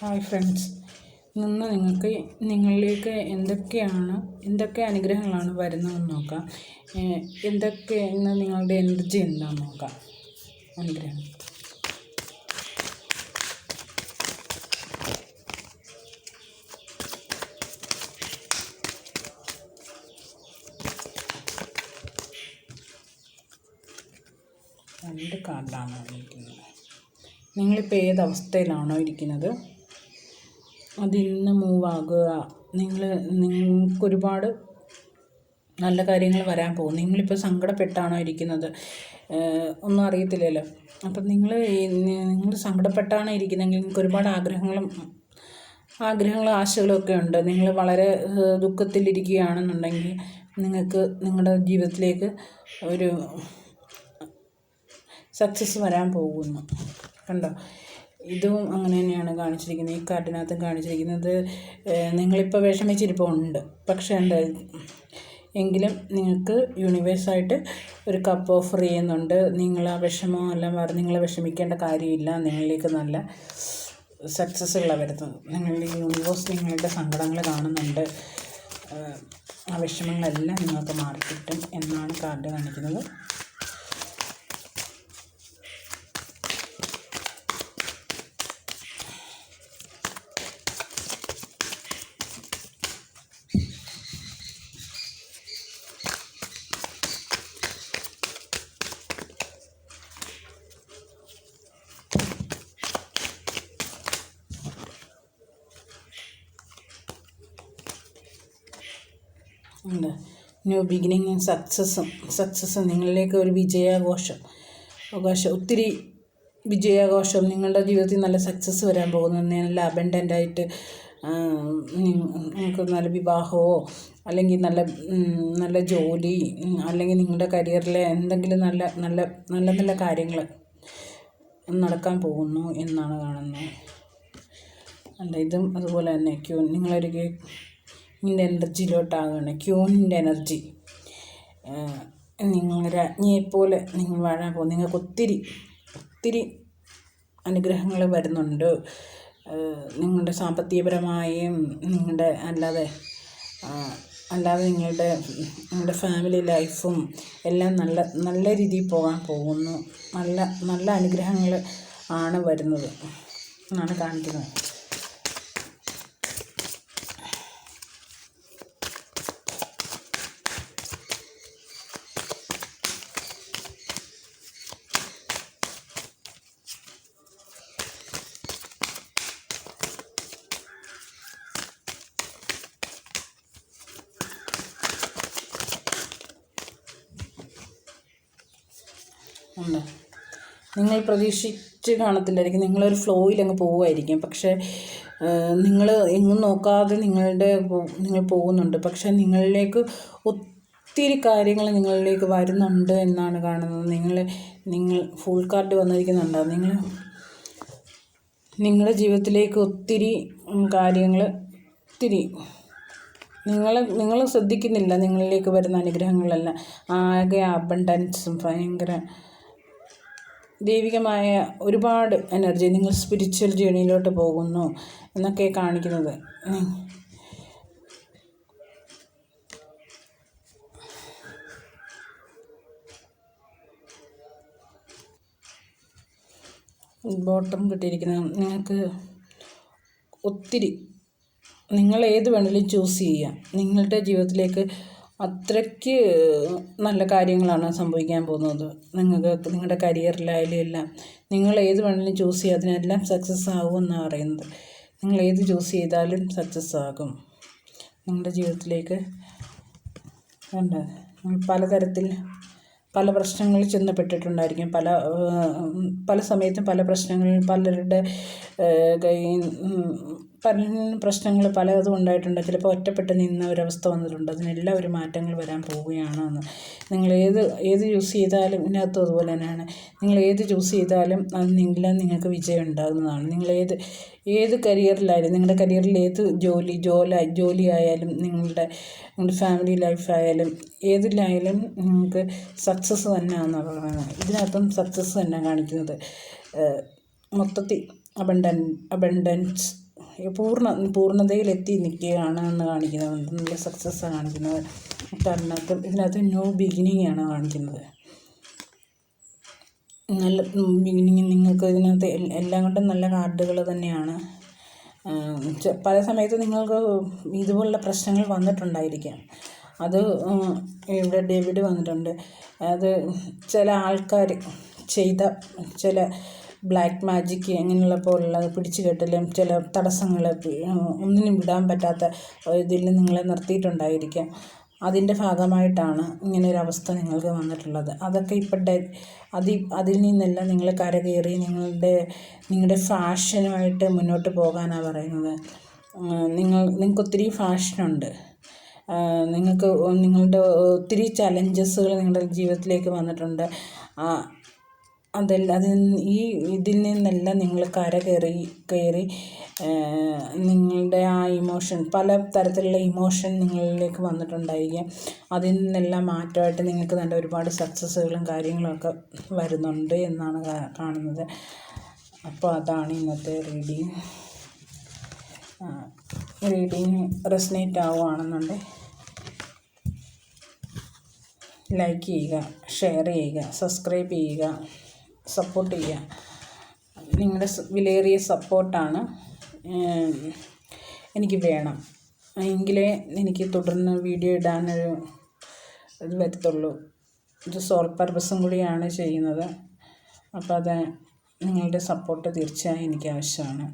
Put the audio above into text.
Hi friends ഇന്ന് നിങ്ങൾക്ക് നിങ്ങളിലേക്ക് എന്തൊക്കെയാണ് എന്തൊക്കെ അനുഗ്രഹങ്ങളാണ് വരുന്നതെന്ന് നോക്കാം. എന്തൊക്കെ ഇന്ന് നിങ്ങളുടെ എനർജി എന്താണെന്ന് നോക്കാം. അനുഗ്രഹം. രണ്ട് കാർഡാണ് ഇരിക്കുന്നത് നിങ്ങളിപ്പോൾ ഏത് അവസ്ഥയിലാണോ ഇരിക്കുന്നത്? അതിന്ന് മൂവ് ആകുക. നിങ്ങൾ നിങ്ങൾക്കൊരുപാട് നല്ല കാര്യങ്ങൾ വരാൻ പോകും. നിങ്ങളിപ്പോൾ സങ്കടപ്പെട്ടാണോ ഇരിക്കുന്നത്? ഒന്നും അറിയത്തില്ലല്ലോ. അപ്പം നിങ്ങൾ നിങ്ങൾ സങ്കടപ്പെട്ടാണ് ഇരിക്കുന്നതെങ്കിൽ നിങ്ങൾക്ക് ഒരുപാട് ആഗ്രഹങ്ങളും ആഗ്രഹങ്ങളും ആശകളും ഒക്കെ ഉണ്ട്. നിങ്ങൾ വളരെ ദുഃഖത്തിലിരിക്കുകയാണെന്നുണ്ടെങ്കിൽ നിങ്ങൾക്ക് നിങ്ങളുടെ ജീവിതത്തിലേക്ക് ഒരു സക്സസ് വരാൻ പോകുന്നു. കണ്ടോ? ഇതും അങ്ങനെ തന്നെയാണ് കാണിച്ചിരിക്കുന്നത്. ഈ കാർഡിനകത്തും കാണിച്ചിരിക്കുന്നത് നിങ്ങളിപ്പോൾ വിഷമിച്ചിരിപ്പുണ്ട് പക്ഷേ എന്താ എങ്കിലും നിങ്ങൾക്ക് യൂണിവേഴ്സായിട്ട് ഒരു കപ്പ് ഓഫർ ചെയ്യുന്നുണ്ട് നിങ്ങൾ ആ വിഷമം എല്ലാം മറന്ന് നിങ്ങൾ വിഷമിക്കേണ്ട കാര്യമില്ല. നിങ്ങളിലേക്ക് നല്ല സക്സസ്സുകളാണ് വരുന്നത് നിങ്ങളുടെ യൂണിവേഴ്സ് നിങ്ങളുടെ സങ്കടങ്ങൾ കാണുന്നുണ്ട്. ആ വിഷമങ്ങളെല്ലാം നിങ്ങൾക്ക് മാറിക്കിട്ടും എന്നാണ് കാർഡ് കാണിക്കുന്നത്. ഉണ്ട്. ന്യൂ ബിഗിനിങ് സക്സസ്സും സക്സസ്സും നിങ്ങളിലേക്ക് ഒരു വിജയാഘോഷം. അവകാശം ഒത്തിരി വിജയാഘോഷം നിങ്ങളുടെ ജീവിതത്തിൽ നല്ല സക്സസ് വരാൻ പോകുന്നു. നല്ല അബൻഡന്റ് ആയിട്ട് നിങ്ങൾക്ക് നല്ല വിവാഹമോ അല്ലെങ്കിൽ നല്ല നല്ല ജോലി അല്ലെങ്കിൽ നിങ്ങളുടെ കരിയറിലെ എന്തെങ്കിലും നല്ല നല്ല നല്ല നല്ല കാര്യങ്ങൾ നടക്കാൻ പോകുന്നു എന്നാണ് കാണുന്നത്. അല്ല ഇതും അതുപോലെ തന്നെ. ക്യൂ നിങ്ങളൊരു ഇതിന്റെ എനർജിയിലോട്ടാകണം ക്യൂനിന്റെ എനർജി നിങ്ങൾ രാജ്ഞിയെപ്പോലെ നിങ്ങൾ വാഴാൻ പോകും. നിങ്ങൾക്ക് ഒത്തിരി ഒത്തിരി അനുഗ്രഹങ്ങൾ വരുന്നുണ്ട്. നിങ്ങളുടെ സാമ്പത്തികപരമായും നിങ്ങളുടെ അല്ലാതെ അല്ലാതെ നിങ്ങളുടെ നിങ്ങളുടെ ഫാമിലി ലൈഫും എല്ലാം നല്ല നല്ല രീതിയിൽ പോകാൻ പോകുന്നു. നല്ല നല്ല അനുഗ്രഹങ്ങൾ ആണ് വരുന്നത്. എന്നാണ് കാണിക്കുന്നത്. ഉണ്ട്. നിങ്ങൾ പ്രതീക്ഷിച്ച് കാണത്തില്ലായിരിക്കും. നിങ്ങളൊരു ഫ്ലോയിൽ അങ്ങ് പോകുമായിരിക്കും പക്ഷേ നിങ്ങൾ എങ്ങും നോക്കാതെ നിങ്ങളുടെ നിങ്ങൾ പോകുന്നുണ്ട്. പക്ഷേ നിങ്ങളിലേക്ക് ഒത്തിരി കാര്യങ്ങൾ നിങ്ങളിലേക്ക് വരുന്നുണ്ട് എന്നാണ് കാണുന്നത്. നിങ്ങൾ നിങ്ങൾ ഫുൾ കാർഡ് വന്നിരിക്കുന്നുണ്ടോ. നിങ്ങൾ നിങ്ങളുടെ ജീവിതത്തിലേക്ക് ഒത്തിരി കാര്യങ്ങൾ ഒത്തിരി നിങ്ങൾ നിങ്ങൾ ശ്രദ്ധിക്കുന്നില്ല നിങ്ങളിലേക്ക് വരുന്ന അനുഗ്രഹങ്ങളെല്ലാം. ആകെ അബണ്ടൻസും ഭയങ്കര ദൈവികമായ ഒരുപാട് എനർജി നിങ്ങൾ സ്പിരിച്വൽ ജേണിയിലോട്ട് പോകുന്നു എന്നൊക്കെ കാണിക്കുന്നത്. ബോട്ടം കിട്ടിയിരിക്കുന്നത് നിങ്ങൾക്ക് ഒത്തിരി നിങ്ങൾ ഏത് വേണമെങ്കിലും ചൂസ് ചെയ്യാം നിങ്ങളുടെ ജീവിതത്തിലേക്ക് അത്രയ്ക്ക് നല്ല കാര്യങ്ങളാണ് സംഭവിക്കാൻ പോകുന്നത്. നിങ്ങൾക്ക് നിങ്ങളുടെ കരിയറിലായാലും എല്ലാം നിങ്ങൾ ഏത് വേണമെങ്കിലും ചൂസ് ചെയ്യുക അതിനെല്ലാം സക്സസ് ആകുമെന്നാണ് പറയുന്നത്. നിങ്ങൾ ഏത് ചൂസ് ചെയ്താലും സക്സസ് ആകും. നിങ്ങളുടെ ജീവിതത്തിലേക്ക് ഉണ്ട് പലതരത്തിൽ പല പ്രശ്നങ്ങളിൽ ചെന്നപ്പെട്ടിട്ടുണ്ടായിരിക്കും. പല പല സമയത്തും പല പ്രശ്നങ്ങളിൽ പലരുടെ ഉം, പല പ്രശ്നങ്ങൾ പലതും ഉണ്ടായിട്ടുണ്ട്. ചിലപ്പോൾ ഒറ്റപ്പെട്ട് നിന്ന ഒരവസ്ഥ വന്നിട്ടുണ്ട്. അതിനെല്ലാം ഒരു മാറ്റങ്ങൾ വരാൻ പോവുകയാണ് എന്ന് നിങ്ങൾ ഏത് ഏത് ചൂസ് ചെയ്താലും ഇതിനകത്തും അതുപോലെ തന്നെയാണ്. നിങ്ങൾ ഏത് ചൂസ് ചെയ്താലും അത് നിങ്ങളെ നിങ്ങൾക്ക് വിജയം ഉണ്ടാകുന്നതാണ്. നിങ്ങൾ ഏത് ഏത് കരിയറിലായാലും നിങ്ങളുടെ കരിയറിൽ ഏത് ജോലി ജോല ജോലി ആയാലും നിങ്ങളുടെ നിങ്ങളുടെ ഫാമിലി ലൈഫ് ആയാലും ഏതിലായാലും നിങ്ങൾക്ക് സക്സസ് തന്നെയാണെന്നാണ് പറയുന്നത് ഇതിനകത്തും സക്സസ് തന്നെ കാണിക്കുന്നത്. മൊത്തത്തിൽ അബണ്ടൻ അബണ്ടൻസ് പൂർണ പൂർണതയിലെത്തി നിൽക്കുകയാണ് എന്ന് കാണിക്കുന്നത്. നല്ല സക്സസ്സാണ് കാണിക്കുന്നത്. അതിനകത്ത് ഇതിനകത്ത് ന്യൂ ബിഗിനിങ് ആണ് കാണിക്കുന്നത്. നല്ല ബിഗിനിങ് നിങ്ങൾക്ക് ഇതിനകത്ത് എല്ലാം കൊണ്ടും നല്ല കാർഡുകൾ തന്നെയാണ്. പല സമയത്ത് നിങ്ങൾക്ക് ഇതുപോലുള്ള പ്രശ്നങ്ങൾ വന്നിട്ടുണ്ടായിരിക്കാം. അത് ഇവിടെ ഡേവിഡ് വന്നിട്ടുണ്ട്. അത് ചില ആൾക്കാർ ചെയ്ത ചില ബ്ലാക്ക് മാജിക്ക് അങ്ങനെയുള്ള പോലുള്ള പിടിച്ചു കെട്ടലും ചില തടസ്സങ്ങൾ ഒന്നിനും വിടാൻ പറ്റാത്ത ഇതിൽ നിങ്ങളെ നിർത്തിയിട്ടുണ്ടായിരിക്കാം. അതിന്റെ ഭാഗമായിട്ടാണ് ഇങ്ങനെ ഒരു അവസ്ഥ നിങ്ങൾക്ക് വന്നിട്ടുള്ളത്. അതൊക്കെ ഇപ്പോൾ ഡെ അതി അതിൽ നിന്നെല്ലാം നിങ്ങൾ കരകയറി നിങ്ങളുടെ നിങ്ങളുടെ ഫാഷനുമായിട്ട് മുന്നോട്ട് പോകാനാണ് പറയുന്നത്. നിങ്ങൾ നിങ്ങൾക്ക് ഒത്തിരി ഫാഷനുണ്ട്. നിങ്ങൾക്ക് നിങ്ങളുടെ ഒത്തിരി ചലഞ്ചസുകൾ നിങ്ങളുടെ ജീവിതത്തിലേക്ക് വന്നിട്ടുണ്ട്. അതെല്ലാം അതിൽ ഈ ഇതിൽ നിന്നെല്ലാം നിങ്ങൾ കര കയറി കയറി നിങ്ങളുടെ ആ ഇമോഷൻ പല തരത്തിലുള്ള ഇമോഷൻ നിങ്ങളിലേക്ക് വന്നിട്ടുണ്ടായിരിക്കാം. അതിൽ നിന്നെല്ലാം മാറ്റമായിട്ട് നിങ്ങൾക്ക് നല്ല ഒരുപാട് സക്സസ്സുകളും കാര്യങ്ങളൊക്കെ വരുന്നുണ്ട് എന്നാണ് കാണുന്നത്. അപ്പോൾ അതാണ് ഇന്നത്തെ റീഡിങ് റീഡിങ് റെസനേറ്റ് ആവുകയാണെന്നുണ്ടെങ്കിൽ ലൈക്ക് ചെയ്യുക ഷെയർ ചെയ്യുക സബ്സ്ക്രൈബ് ചെയ്യുക. സപ്പോർട്ട് ചെയ്യുക നിങ്ങളുടെ വിലയേറിയ സപ്പോർട്ടാണ് എനിക്ക് വേണം. എങ്കിലേ എനിക്ക് തുടർന്ന് വീഡിയോ ഇടാനൊരു ഇത് വരത്തുള്ളൂ. ഇത് സോൾ പർപ്പസും കൂടിയാണ് ചെയ്യുന്നത്. അപ്പോൾ അത് നിങ്ങളുടെ സപ്പോർട്ട് തീർച്ചയായും എനിക്ക് ആവശ്യമാണ്.